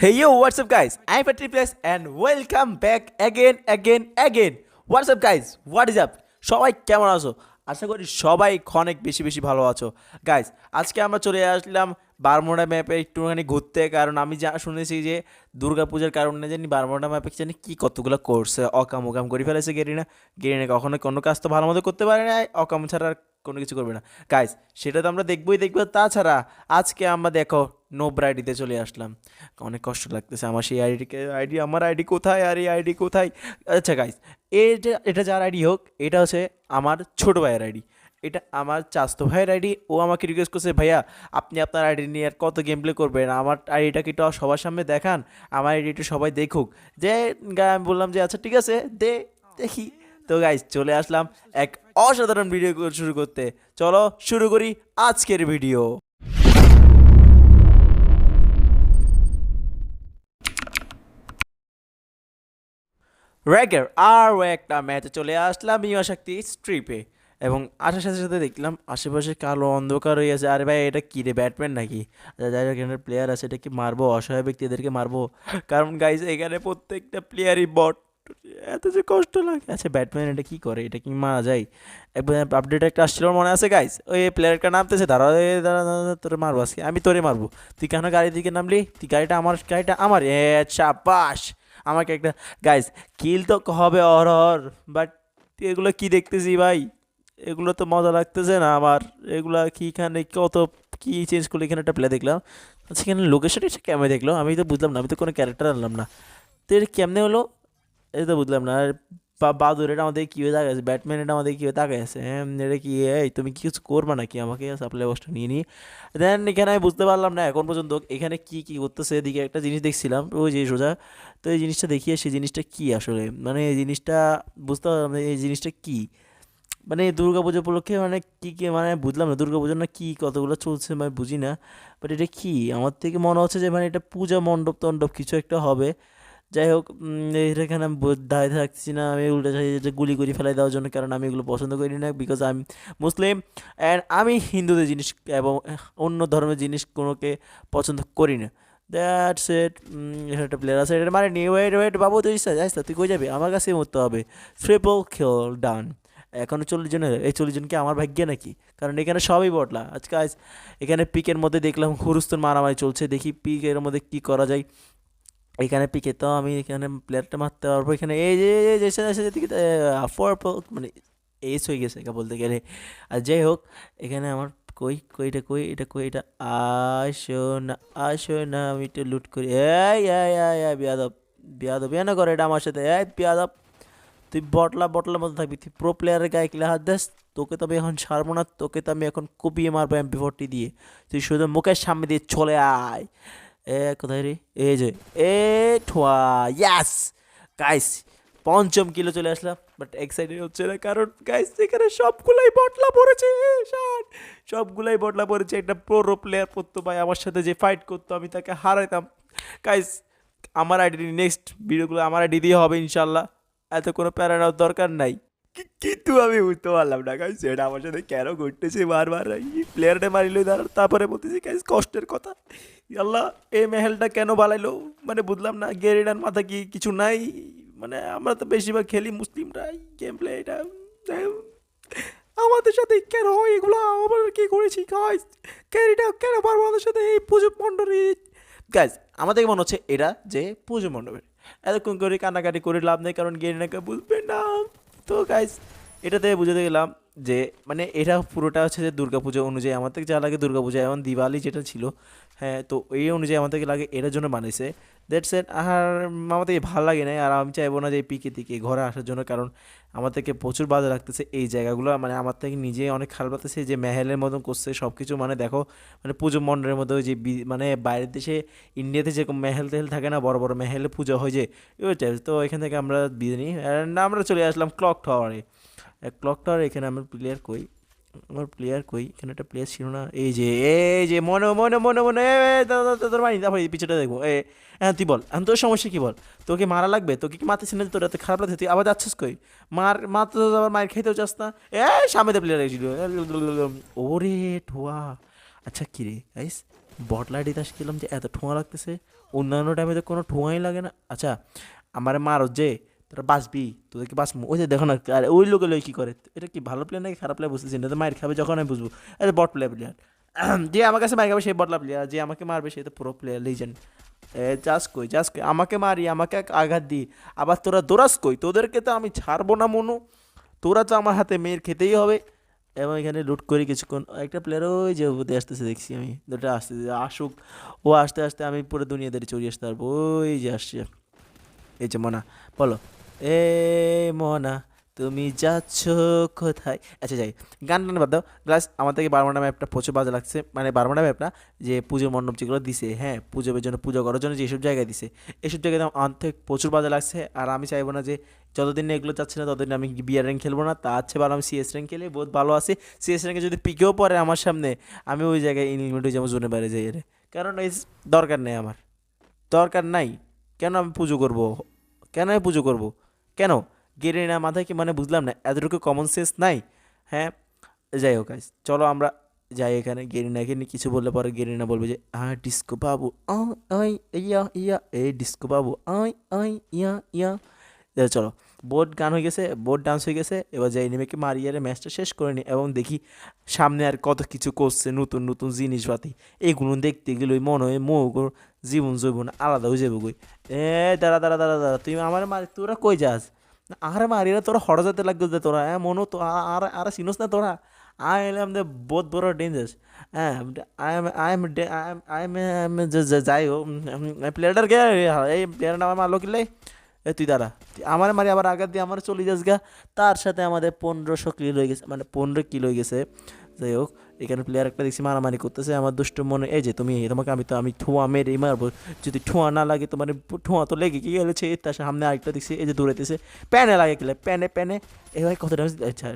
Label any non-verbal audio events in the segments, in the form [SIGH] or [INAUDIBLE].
Hey yo, what's up guys? I'm Patrick Plus and welcome back again, again, again. What's up guys? What is up? সবাই কেমন আছো আশা করি সবাই অনেক বেশি বেশি ভালো আছো গাইজ আজকে আমরা চলে আসলাম বারমোড়া ম্যাপে একটুখানি ঘুরতে কারণ আমি যা শুনেছি যে দুর্গাপূজার কারণে জানি বারমোড়া ম্যাপে জানি কী কতগুলো করছে অকাম ওকাম করে ফেলেছে গেরিনা গেরিনা কখনো কোনো কাজ তো ভালো মতো করতে পারে না অকাম ছাড়া আর কোনো কিছু করবে না গাইজ সেটা তো আমরা দেখবোই দেখব তাছাড়া আজকে আমরা দেখো নোব্রা আইডিতে চলে আসলাম। অনেক কষ্ট লাগতেছে। আমার সেই আইডিকে আইডি আমার আইডি কোথায়? আর এই আইডি কোথায়? আচ্ছা গাইজ এটা এটা যার আইডি হোক, এটা হচ্ছে আমার ছোট ভাইয়ের আইডি এটা আমার চাস্তো ভাইয়ের আইডি ও আমাকে রিকোয়েস্ট করছে, ভাইয়া, আপনি আপনার আইডি নিয়ে আর কত গেম প্লে করবেন? আমার আইডিটাকে একটু সবার সামনে দেখান? আমার আইডিটা সবাই দেখুক। যে আমি বললাম যে আচ্ছা ঠিক আছে, দে, দেখি। তো গাইজ চলে আসলাম এক অসাধারণ ভিডিও শুরু করতে। চলো, শুরু করি আজকের ভিডিও র্যাগের আরও একটা ম্যাচে চলে আসলাম ইয়া শক্তি স্ট্রিপে। এবং আসার সাথে সাথে দেখলাম আশেপাশে কালো অন্ধকার হয়ে আছে। আরে ভাই এটা কী রে ব্যাটম্যান নাকি? আচ্ছা, যাই হোক এখানে প্লেয়ার আছে এটা কি মারবো অসহায় ব্যক্তিদেরকে মারবো। কারণ গাইজ এখানে প্রত্যেকটা প্লেয়ারই বট এত যে কষ্ট লাগে। আচ্ছা ব্যাটম্যান এটা কি করে? এটা কি মারা যায়? একবার আপডেট একটা আসছিল মনে আছে গাইজ ওই প্লেয়ারটা নামতেছে দাঁড়া, দাঁড়া, তোরে মারবো আজকে। আমি তোরে মারবো। তুই কেন গাড়ি দিকে নামলি? তুই গাড়িটা আমার গাড়িটা আমার। এ চাপাস! আমাকে একটা গাইজ কিল তো হবে অরহর বাট এগুলো কি দেখতেছি ভাই? এগুলো তো মজা লাগতেছে না আমার। এগুলো কি এখানে কত, কি চেঞ্জ করলে এখানে একটা প্লে দেখলাম? আচ্ছা এখানে লোকেশন এসে কেমন দেখল? আমি তো বুঝলাম না, আমি তো কোনো ক্যারেক্টার আনলাম না। তো এটা কেমনে হলো? এটা তো বুঝলাম না। আর বাদুর এটা আমাদের কী হয়ে তাকায় আছে ব্যাটম্যান এটা আমাদের কী হয়ে তাকায় আছে হ্যাঁ এটা কি এই তুমি কিছু করবা নাকি আমাকে সাপ্লাই বক্সটা নিয়ে নিয়ে? দেন এখানে আমি বুঝতে পারলাম না, এখন পর্যন্ত এখানে কি কি করতেছে? এদিকে একটা জিনিস দেখছিলাম, ওই যে সোজা। তো এই জিনিসটা দেখিয়ে সেই জিনিসটা কি আসলে? মানে এই জিনিসটা বুঝতে পারলাম এই জিনিসটা কি? মানে দুর্গা পুজো উপলক্ষে মানে কী কী মানে বুঝলাম না দুর্গা পুজো না কী, কতগুলো চলছে মানে বুঝি না। বাট এটা কী? আমার থেকে মনে হচ্ছে যে মানে এটা পূজা মণ্ডপ টণ্ডপ কিছু একটা হবে। যাই হোক এখানে আমি দাঁড়িয়ে থাকছি না, আমি উল্টে চাই যে গুলি করে ফেলাই দেওয়ার জন্য, কারণ আমি এগুলো পছন্দ করি না বিকজ আমি মুসলিম অ্যান্ড আমি হিন্দুদের জিনিস এবং অন্য ধর্মের জিনিস কোনোকে পছন্দ করি না। দ্যাটস এখানে একটা প্লেয়ার আছে, এটা মানে নিয়ে ওয়েট ওয়েট বাবু, তুই যাইস তুই কই যাবি? আমার কাছেই মরতে হবে। ট্রিপল খেল ডান এখনও চল্লিশ জন এই চল্লিশ জনকে আমার ভাগ্যে নাকি? কারণ এখানে সবই বটলা আজকে আজ এখানে পিকের মধ্যে দেখলাম হুরুস্তুন মারামারি চলছে। দেখি পিকের মধ্যে কি করা যায়। এখানে পিকে তো আমি এখানে প্লেয়ারটা মারতে পারব। এখানে এই যে এই যে এসে এসে দিকে ফোর মানে এস হয়ে গেছে বলতে গেলে। আর যাই হোক, এখানে আমার কই কই এটা কই এটা কই, এটা? আসো না আসো না, আমি একটু লুট করি। এই এই এই এই, বিয়াদব বিয়াদব না করে এটা আমার সাথে। এই বিয়াদব, তুই বটলা, বটলার মধ্যে থাকবি। তুই প্রো প্লেয়ারের গায়ে কিলা হাত দেস, তোকে তো আমি এখন ছাড়বো না, তোকে তো আমি এখন কুপিয়ে মারবো এমপি ফোরটি দিয়ে। তুই শুধু মুখের সামনে দিয়ে চলে আয়। এ, কোথায় রে? এই যে, এ ঠোয়া ইয়াস গাইস পঞ্চম কিলো চলে আসলাম বাট এক্সাইটেড হচ্ছে না, কারণ গাইস এখানে সবগুলাই বটলা পড়েছে এ সবগুলাই বটলা পড়েছে, একটা প্রো প্লেয়ার পড়তো ভাই, আমার সাথে যে ফাইট করতো, আমি তাকে হারাইতাম। গাইস আমার আইডি নেক্সট ভিডিওগুলো আমার আইডি দিয়ে হবে ইনশাল্লাহ এত কোনো প্যারা দরকার নাই। কিন্তু আমি বুঝতে পারলাম না গাইস এটা আমার সাথে কেন ঘটতেছে বারবার প্লেয়ারটা মারিল তারপরে বলতেছি গাইস কষ্টের কথা। আল্লাহ, এই মেহেলটা কেন বানাইলো? মানে বুঝলাম না, গেরিডার মাথা কি কিছু নাই? মানে আমরা তো বেশিরভাগ খেলি মুসলিমরা গেম প্লে এটা আমাদের সাথে কেন হয় এগুলো? আবার কি করেছি গাইস ক্যারিটা কেন পারব আমাদের সাথে এই পুজো মণ্ডপে? গাইজ আমাদের মনে হচ্ছে এটা যে পুজো মণ্ডপের এতক্ষণ করে কান্নাকাটি করে লাভ নেই, কারণ গেরিনাকে বুঝবে না। তো গাইজ এটাতে বুঝে গেলাম যে মানে এটা পুরোটা হচ্ছে যে দুর্গাপুজো অনুযায়ী থেকে যা লাগে দুর্গাপূজা, এবং দিওয়ালি যেটা ছিল হ্যাঁ তো এই অনুযায়ী আমার থেকে লাগে এটার জন্য বানিয়েছে। দ্যাটস এট আর থেকে ভালো লাগে না আর আমি চাইব না যে পিকে থেকে ঘরে আসার জন্য, কারণ আমার থেকে প্রচুর বাজে লাগতেছে এই জায়গাগুলো। মানে আমার থেকে নিজে অনেক খারাপ লাগতেছে যে মেহেলের মতন করছে সব কিছু মানে দেখো মানে পুজো মণ্ডলের ওই যে মানে বাইরের দেশে, ইন্ডিয়াতে যেরকম মেহেল তেহেল থাকে না, বড় বড় মেহেলে পুজো হয় যে তো এখান থেকে আমরা And আমরা চলে আসলাম ক্লক টাওয়ারে ক্লক টাওয়ারে এখানে আমার প্লেয়ার কই? আমার প্লেয়ার কই? এখানে একটা প্লেয়ার ছিল না। এই যে এই যে, মনে মনে মনে মনে তোর মারি তারপরে পিছটা দেখব। এ হ্যাঁ তুই বল। এখন তোর সমস্যা কি বল? তোকে মারা লাগবে? তোকে কি মারতেছি না তোর এত খারাপ লাগছে? তুই আবার যাচ্ছিস কই? মার মার তো আবার মায়ের খেতেও চাস না। এ সামনে প্লেয়ার এসেছিল। ওরে ঠোয়া। আচ্ছা কী রে গাইস বটলা দিতে আসছিলাম যে এত ঠোঁয়া লাগতেছে। অন্যান্য টাইমে তো কোনো ঠোঁয়াই লাগে না। আচ্ছা আমার মারো যে তোরা বাঁচবি তোদেরকে বাঁচবো ওই যে দেখো না, আর ওই লোকে লোক কী করে? এটা কি ভালো প্লেয়ার নাকি খারাপ প্লেয়ার বুঝতেছি না তো মায়ের খাবে যখন আমি বুঝব। এটা বট প্লেয়ার প্লেয়ার [CLEARS THROAT] যে আমার কাছে মার খাবে সেই বটলা প্লেয়ার যে আমাকে মারবে, সে তো পুরো প্লেয়ার লিজেন্ড এ, যাস কই যাস কই, আমাকে মারি, আমাকে আঘাত দিই আবার তোরা দোরাস কই? তোদেরকে তো আমি ছাড়বো না, মনু। তোরা তো আমার হাতে মেয়ের খেতেই হবে। এবং এখানে লুট করি কিছুক্ষণ। একটা প্লেয়ার ওই যে ওদের আসতেছে, দেখছি আমি। দুটা আসতেছে, আসুক। ও আসতে আসতে আমি পুরো দুনিয়াদারি চড়িয়ে আসতে পারব। ওই যে আসছে। এই যে মনা, বলো। এ মনা, তুমি যাচ্ছ কোথায়? আচ্ছা যাই। গান টান বাদ দাও। প্লাস আমার থেকে বারোটা ম্যাপটা প্রচুর বাজে লাগছে। মানে বারোটা ম্যাপটা যে পুজো মণ্ডপ যেগুলো দিছে হ্যাঁ পুজোর জন্য, পুজো করার জন্য যেসব জায়গায় দিছে, এসব জায়গায় আমার থেকে প্রচুর বাজে লাগছে। আর আমি চাইব না যে যতদিন না এগুলো যাচ্ছে না, ততদিন আমি বিয়ার র্যাঙ্ক খেলব না। তা আছে ভালো আমি সিএস র্যাঙ্ক খেলে বহুত ভালো আছে। সিএস র্যাঙ্কে যদি পিকেও পড়ে আমার সামনে, আমি ওই জায়গায় ইনলিমিট হয়ে যাব জোনে বাইরে যাই রে কারণ এই দরকার নেই আমার। দরকার নাই। কেন আমি পুজো করব? কেন আমি পুজো করব? কেন? গেড়ে না মাথায় কি মানে বুঝলাম না, এতটুকু কমন সেন্স নাই? হ্যাঁ যাই হোক আজ চলো আমরা যাই এখানে গেরিনাকে নিয়ে কিছু বললে পরে গেরিনা বলবে যে হ্যাঁ disco babu I yeah yeah, a disco babu I I yeah yeah. চলো। বোর্ড গান হয়ে গেছে বোর্ড ডান্স হয়ে গেছে এবার যাই নেমেকে মারিয়ে ম্যাচটা শেষ করে নি এবং দেখি সামনে আর কত কিছু করছে নতুন নতুন জিনিসপাতি এইগুলো দেখতে গেলে মনে হয় মৌগুর জীবন জৈবন আলাদা হয়ে যাবে কই এ দাঁড়া দাঁড়া দাঁড়া দাঁড়া তুই আমার মারি তোরা কই যাস আরে মারিরা তোরা হড় যেতে লাগবে যে তোরা হ্যাঁ মনো তো আর আর চিনোস না তোরা আই এম দ্য বহুত বড় ডেঞ্জার্স হ্যাঁ I am I am I am যাই হোক প্লেয়ারটার কে এই প্লেয়ারটা আমার মারলো কিলাই এ, তুই দাঁড়া। আমার মারি আবার আঘাত দিয়ে আমার চলে যাস গা। তার সাথে আমাদের পনেরোশো কিলো হয়ে গেছে মানে পনেরো কিলো হয়ে গেছে। যাই হোক, এখানে প্লেয়ার একটা দেখছি মারামারি করতেছে। আমার দুষ্ট মনে, এই যে তুমি, তোমাকে আমি তো, আমি ঠোঁয়া মেরেই মারবো। যদি ঠোঁয়া না লাগে তো মানে ঠোঁয়া তো লেগে কি গেছে। তার সামনে আরেকটা দেখছি, এই যে দৌড়াইতেছে। প্যানে লাগে গেলে প্যানে প্যানে। এ ভাই কত ড্যামেজ আচ্ছা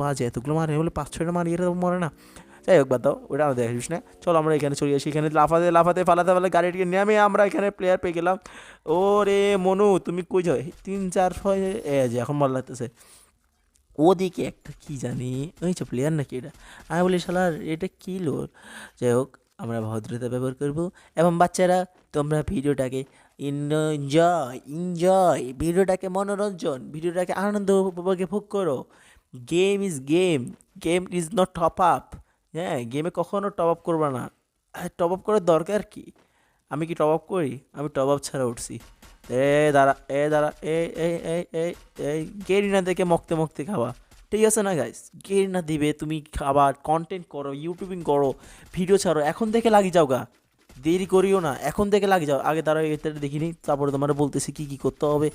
বাজে, এতগুলো মারে বলে পাঁচ ছয়টা মারিয়ে মরে না। যাই হোক বাদ দাও, ওটা আমাদের দেখিস না। চলো আমরা এখানে চলে আসি, এখানে লাফাতে লাফাতে ফালাতে ফালাতে গাড়িটিকে নেমে আমরা এখানে প্লেয়ার পেয়ে গেলাম। ও রে মনু, তুমি কই যাও? তিন, চার, ছয় এ যে এখন মনে লাগতেছে। ওদিকে একটা কি জানি, ওই তো প্লেয়ার নাকি এটা? আমি বলি শালার এটা কী লোর যাই হোক, আমরা ভদ্রতা ব্যবহার করব। এবং বাচ্চারা, তোমরা ভিডিওটাকে এনজয় এনজয় ভিডিওটাকে মনোরঞ্জন, ভিডিওটাকে আনন্দ উপভোগে ভোগ করো। Game is game game is not top up হ্যাঁ গেমে কখনো টপ আপ করবে না। টপ আপ করার দরকার কি? আমি কি টপ আপ করি? আমি টপ আপ ছাড়া উঠছি। এ দাঁড়া এ দাঁড়া এ এই এই এই এই গেরিনা দেখে মক্তে মক্তে খাওয়া ঠিক আছে না গাইস গেরি না দিবে তুমি খাবার কন্টেন্ট করো ইউটিউবিং করো ভিডিও ছাড়ো এখন থেকে লাগি যাও গা। দেরি করিও না এখন থেকে লাগি যাও। আগে দাঁড়াও এটা দেখিনি তারপরে তোমার বলতেছি কি কি করতে হবে।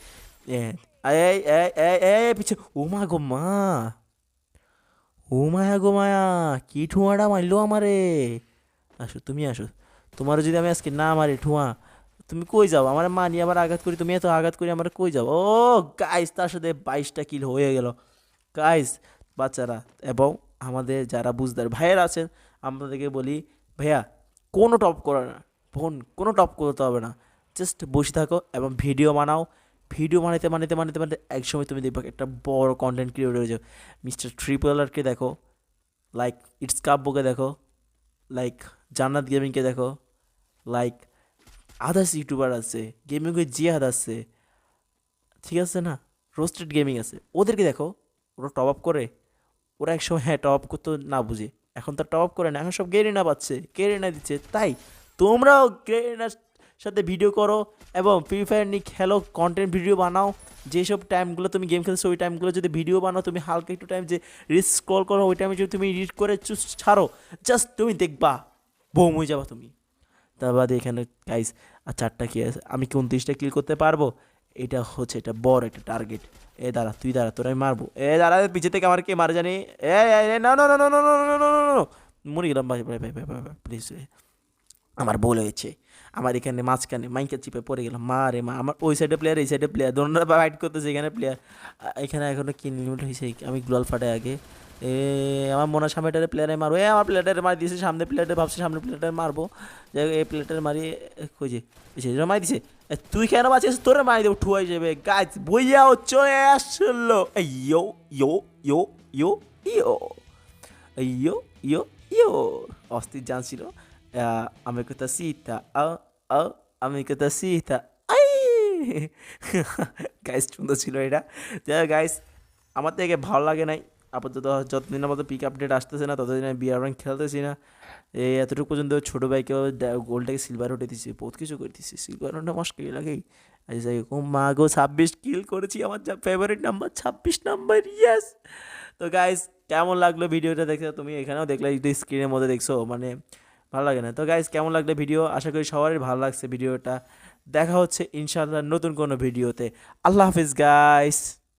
এ, এই এই পিছে ও মা গো মা। ও মায়া গো মায়া, কি ঠুয়াটা মারলো আমারে? আসো, তুমি আসো। তোমার যদি আমি আজকে না মারি ঠুয়া, তুমি কই যাও? আমার মানি আবার আঘাত করি, তুমি এত আঘাত করি, আমার কই যাও? ও গাইস তার সাথে বাইশটা কিল হয়ে গেল। গাইস বাচ্চারা, এবং আমাদের যারা বুঝদার ভাইয়ের আছেন, আপনাদেরকে বলি, ভাইয়া, কোনো টপ করে না। ফোন কোনো টপ করতে হবে না। জাস্ট বসে থাকো এবং ভিডিও বানাও। ভিডিও বানাতে বানাতে বানাতে বানাতে একসময় তুমি দেখবে একটা বড় কন্টেন্ট ক্রিয়েটর হয়ে যাও মিস্টার ট্রিপলারকে দেখো লাইক ইটস কাব্যকে দেখো লাইক জান্নাত গেমিংকে দেখো লাইক আদার্স ইউটিউবার আছে গেমিংয়ে জিহাদ আছে, ঠিক আছে না? রোস্টেড গেমিং আছে। ওদেরকে দেখো, ওরা টপ আপ করে। ওরা একসময় হ্যাঁ টপ আপ করতে না বুঝে। এখন তো টপ আপ করে না, এখন সব গেরিনা পাচ্ছে গেরিনা দিচ্ছে। তাই তোমরাও গেরিনার সাথে ভিডিও করো এবং ফ্রি ফায়ার নিয়ে খেলো কন্টেন্ট ভিডিও বানাও যেসব টাইমগুলো তুমি গেম খেলছো ওই টাইমগুলো যদি ভিডিও বানাও তুমি হালকা একটু টাইম যে রিস্ক স্ক্রল করো ওই টাইমে যদি তুমি এডিট করে চুস ছাড়ো জাস্ট তুমি দেখবা বোম হয়ে যাবা তুমি তার বাদে এখানে গাইস আর চারটা কি আছে আমি কি উনত্রিশটা কিল করতে পারব এটা হচ্ছে এটা বড় একটা টার্গেট এ দাঁড়া তুই দাঁড়া তোর আমি মারবো এ দাঁড়া পিছে থেকে আমার কে মারে জানি এ না না না না না না না না মরে গেলাম ভাই ভাই ভাই ভাই ভাই প্লিজ আমার ভুল হয়েছে আমার এখানে মাঝখানে মাইকের চিপে পড়ে গেলাম। মা রে মা, আমার ওই সাইডে প্লেয়ার এই সাইডে প্লেয়ার দোনরা ফাইট করতেছে এখানে প্লেয়ার এখানে এখনও কি লিমিট হয়েছে আমি গ্লোয়াল ফাটে আগে। এ, আমার মনে সামনেটারে প্লেয়ারে মারবো। এ, আমার প্লেয়ারে মারি দিয়েছে সামনে প্লেয়ারে ভাবছি সামনে প্লেয়ারে মারবো। যাই এই প্লেয়ারে মারি খুঁজে পিছিয়ে মারি দিছে। তুই কেন বাঁচিস তোরে মারি দেবো, ঠুয়াই যাবে। গাছ বইয়াও চলে আসলো। ইয়ো ইয়ো ইয়ো ইয়ো ইয়ো। ইয়ো ইয়ো ইয়ো। অস্থির জানছিল। আমি আ আ আমি কথা সীতা আই গাইস সুন্দর ছিল এটা যাই গাইস আমার থেকে ভালো লাগে নাই। আপাতত যতদিন আমাদের পিক আপডেট আসতেছে না, ততদিন আমি বিয়ার ব্যাংক খেলতেছি না। এই এতটুকু পর্যন্ত ছোটো ভাইকেও গোলটাকে সিলভার উঠে দিছি, বহুত কিছু করে দিছি। সিলভার ওটা মুশকিল লাগেই। আজ হোক মা গো, ছাব্বিশ কিল করেছি আমার যা ফেভারিট নাম্বার ছাব্বিশ নাম্বার ইয়েস তো গাইস কেমন লাগল ভিডিওটা দেখে তুমি এখানেও দেখলে স্ক্রিনের মধ্যে দেখছ মানে ভালো লাগে না। তো গাইজ কেমন লাগল ভিডিও আশা করি সবারই ভালো লাগছে ভিডিওটা দেখা হচ্ছে ইনশাল্লাহ নতুন কোনো ভিডিওতে আল্লাহ হাফিজ গাইস